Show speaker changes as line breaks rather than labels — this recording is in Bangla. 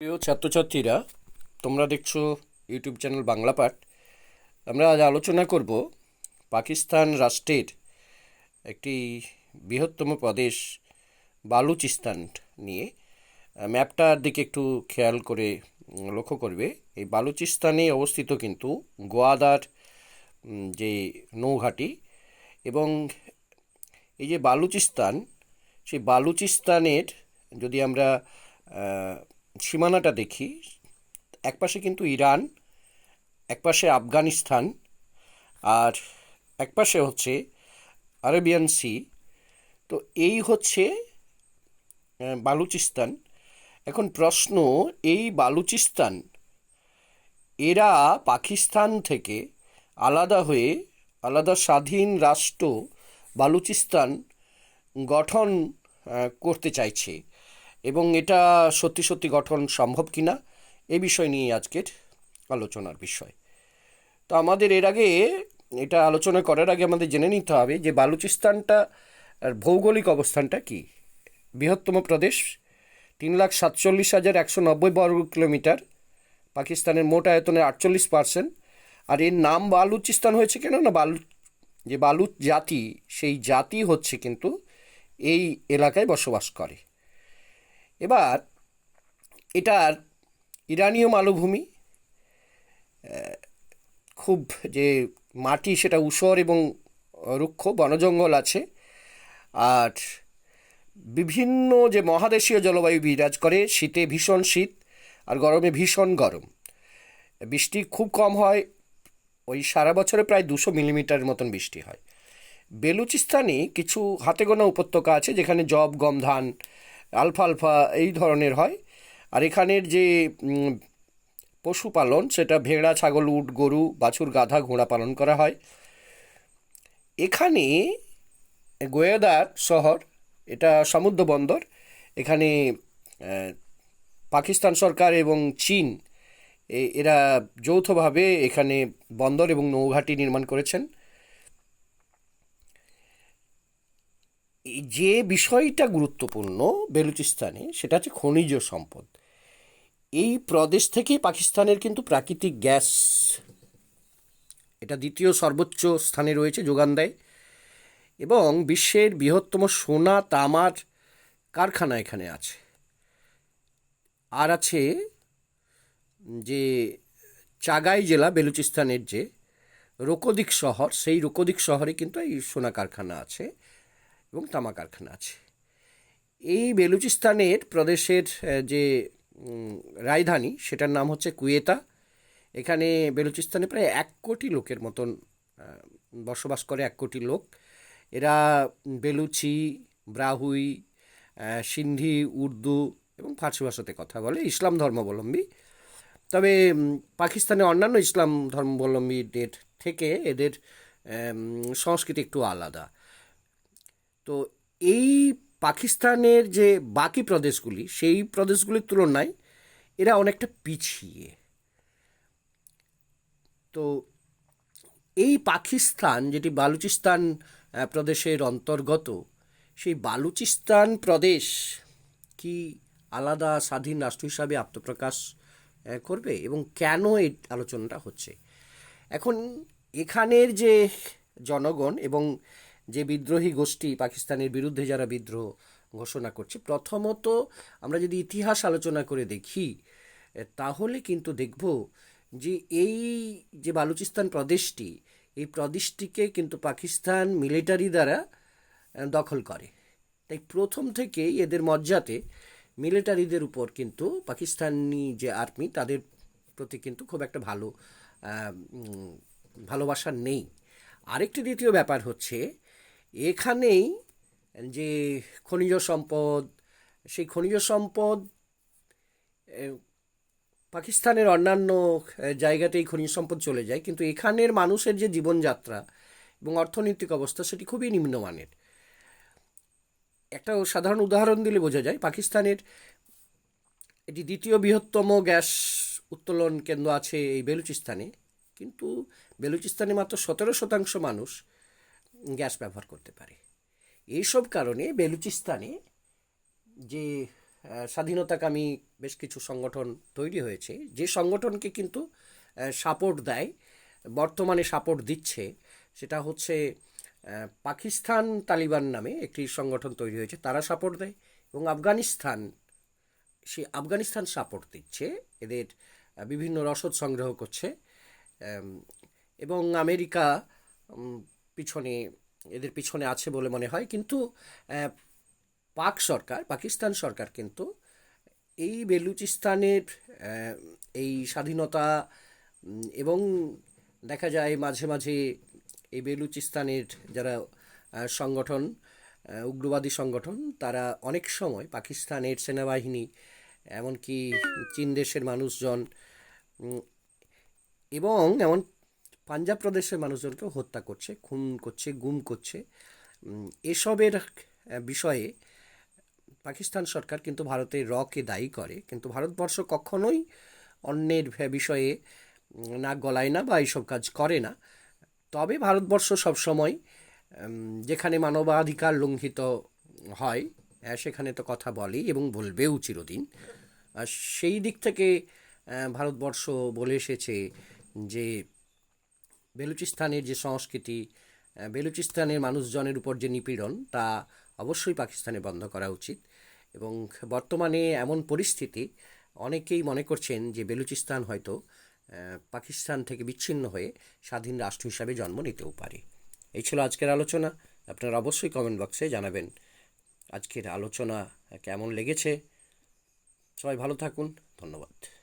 প্রিয় ছাত্রছাত্রীরা, তোমরা দেখছ ইউটিউব চ্যানেল বাংলা পাঠ। আমরা আজ আলোচনা করব পাকিস্তান রাষ্ট্রের একটি বৃহত্তম প্রদেশ, বালুচিস্তান নিয়ে। ম্যাপটার দিকে একটু খেয়াল করে লক্ষ্য করবে। এই বালুচিস্তানে অবস্থিত কিন্তু গোয়াদার যে নৌঘাটি এবং এই যে বালুচিস্তান, সেই বালুচিস্তানের যদি আমরা সীমানাটা দেখি। একপাশে কিন্তু ইরান একপাশে আফগানিস্তান, আর একপাশে হচ্ছে আরবিয়ান সি। তো এই হচ্ছে বালুচিস্তান। এখন প্রশ্ন, এই বালুচিস্তান, এরা পাকিস্তান থেকে আলাদা হয়ে আলাদা স্বাধীন রাষ্ট্র বালুচিস্তান গঠন করতে চাইছে। এবং এটা সত্যি সত্যি গঠন সম্ভব কিনা এ বিষয় নিয়ে আজকের আলোচনার বিষয়। তো আমাদের এর আগে এটা আলোচনা করার আগে আমাদের জেনে নিতে হবে যে বালুচিস্তানটা আর ভৌগোলিক অবস্থানটা কি? বৃহত্তম প্রদেশ তিন লাখ সাতচল্লিশ হাজার একশো নব্বই বর্গ কিলোমিটার, পাকিস্তানের মোট আয়তনের আটচল্লিশ পার্সেন্ট। আর এর নাম বালুচিস্তান হয়েছে কেন? না, বালু, যে বালু জাতি, সেই জাতি হচ্ছে কিন্তু এই এলাকায় বসবাস করে। এবার এটার ইরানীয় মালভূমি খুব যে মাটি সেটা ঊষর এবং রুক্ষ বনজঙ্গল আছে, আর বিভিন্ন যে মহাদেশীয় জলবায়ু বিরাজ করে, শীতে ভীষণ শীত আর গরমে ভীষণ গরম। বৃষ্টি খুব কম হয়, ওই সারা বছরে প্রায় দুশো মিলিমিটার মতন বৃষ্টি হয়। বেলুচিস্তানে কিছু হাতে গোনা উপত্যকা আছে যেখানে জব, গম, ধান আলফালফা এই ধরনের হয়। আর এখানের যে পশুপালন, সেটা ভেড়া, ছাগল, উট, গরু, বাছুর, গাধা, ঘোড়া পালন করা হয়। এখানে গোয়েদার শহর, এটা সমুদ্র বন্দর। এখানে পাকিস্তান সরকার এবং চীন এরা যৌথভাবে এখানে বন্দর এবং নৌঘাটি নির্মাণ করেছেন। যে বিষয়টা গুরুত্বপূর্ণ বেলুচিস্তানে, সেটা হচ্ছে খনিজ সম্পদ। এই প্রদেশ থেকেই পাকিস্তানের কিন্তু প্রাকৃতিক গ্যাস, এটা দ্বিতীয় সর্বোচ্চ স্থানে রয়েছে যোগান দেয়। এবং বিশ্বের বৃহত্তম সোনা তামার কারখানা এখানে আছে। আর আছে যে চাগাই জেলা বেলুচিস্তানের যে রোকদিক শহর, সেই রোকোদিক শহরে কিন্তু এই সোনা কারখানা আছে। এবং তামা কারখানা আছে। এই বেলুচিস্তানের প্রদেশের যে রাজধানী, সেটার নাম হচ্ছে কুয়েতা। এখানে বেলুচিস্তানে প্রায় এক কোটি লোকের মতন বসবাস করে এক কোটি লোক। এরা বেলুচি, ব্রাহুই সিন্ধি, উর্দু এবং ফার্সি ভাষাতে কথা বলে, ইসলাম ধর্মাবলম্বী। তবে পাকিস্তানে অন্যান্য ইসলাম ধর্মাবলম্বীদের থেকে এদের সংস্কৃতি একটু আলাদা। তো এই পাকিস্তানের যে বাকি প্রদেশগুলি, সেই প্রদেশগুলির তুলনায় এরা অনেকটা পিছিয়ে। তো এই পাকিস্তান, যেটি বালুচিস্তান প্রদেশের অন্তর্গত, সেই বালুচিস্তান প্রদেশ কি আলাদা স্বাধীন রাষ্ট্র হিসাবে আত্মপ্রকাশ করবে এবং কেন এই আলোচনাটা হচ্ছে? এখন এখানের যে জনগণ এবং যে বিদ্রোহী গোষ্ঠী পাকিস্তানের বিরুদ্ধে যারা বিদ্রোহ ঘোষণা করছে, প্রথমত আমরা যদি ইতিহাস আলোচনা করে দেখি তাহলে কিন্তু দেখব যে এই যে বালুচিস্তান প্রদেশটি, এই প্রদেশটিকে কিন্তু পাকিস্তান মিলিটারি দ্বারা দখল করে। তাই প্রথম থেকেই এদের মজ্জাতে মিলিটারিদের উপর কিন্তু পাকিস্তানি যে আর্মি, তাদের প্রতি কিন্তু খুব একটা ভালো ভালোবাসা নেই। আরেকটি দ্বিতীয় ব্যাপার হচ্ছে এখানেই যে খনিজ সম্পদ, সেই খনিজ সম্পদ পাকিস্তানের অন্যান্য জায়গাতেই খনিজ সম্পদ চলে যায়। কিন্তু এখানের মানুষের যে জীবনযাত্রা এবং অর্থনৈতিক অবস্থা সেটি খুবই নিম্নমানের। একটা সাধারণ উদাহরণ দিলে বোঝা যায়, পাকিস্তানের এটি দ্বিতীয় বৃহত্তম গ্যাস উত্তোলন কেন্দ্র আছে এই বেলুচিস্তানে। কিন্তু বেলুচিস্তানে মাত্র সতেরো শতাংশ মানুষ গ্যাস ব্যবহার করতে পারে। এইসব কারণে বেলুচিস্তানে যে স্বাধীনতাকামী বেশ কিছু সংগঠন তৈরি হয়েছে, যে সংগঠনকে কিন্তু সাপোর্ট দেয়, বর্তমানে সাপোর্ট দিচ্ছে, সেটা হচ্ছে পাকিস্তান তালিবান নামে একটি সংগঠন তৈরি হয়েছে, তারা সাপোর্ট দেয় এবং আফগানিস্তান, সে আফগানিস্তান সাপোর্ট দিচ্ছে, এদের বিভিন্ন রসদ সংগ্রহ করছে এবং আমেরিকা পিছনে, এদের পিছনে আছে বলে মনে হয়। কিন্তু পাক সরকার, পাকিস্তান সরকার কিন্তু এই বেলুচিস্তানের এই স্বাধীনতা এবং দেখা যায় মাঝে মাঝে এই বেলুচিস্তানের যারা সংগঠন উগ্রবাদী সংগঠন, তারা অনেক সময় পাকিস্তানের সেনাবাহিনী, এমনকি চীন দেশের মানুষজন এবং এমন পাঞ্জাব প্রদেশের মানুষজনকে হত্যা করছে, খুন করছে, গুম করছে। এসবের বিষয়ে পাকিস্তান সরকার কিন্তু ভারতের রকে দায়ী করে। কিন্তু ভারতবর্ষ কখনোই অন্যের বিষয়ে নাক গলায় না বা এইসব কাজ করে না। তবে ভারতবর্ষ সবসময় যেখানে মানবাধিকার লঙ্ঘিত হয় সেখানে তো কথা বলেই এবং বলবেও চিরদিন। সেই দিক থেকে ভারতবর্ষ বলে এসেছে যে বেলুচিস্তানের যে সংস্কৃতি বেলুচিস্তানের মানুষজনের উপর যে নিপীড়ন, তা অবশ্যই পাকিস্তানে বন্ধ করা উচিত। এবং বর্তমানে এমন পরিস্থিতি, অনেকেই মনে করছেন যে বেলুচিস্তান হয়তো পাকিস্তান থেকে বিচ্ছিন্ন হয়ে স্বাধীন রাষ্ট্র হিসাবে জন্ম নিতেও পারে। এই ছিল আজকের আলোচনা। আপনারা অবশ্যই কমেন্ট বক্সে জানাবেন আজকের আলোচনা কেমন লেগেছে। সবাই ভালো থাকুন। ধন্যবাদ।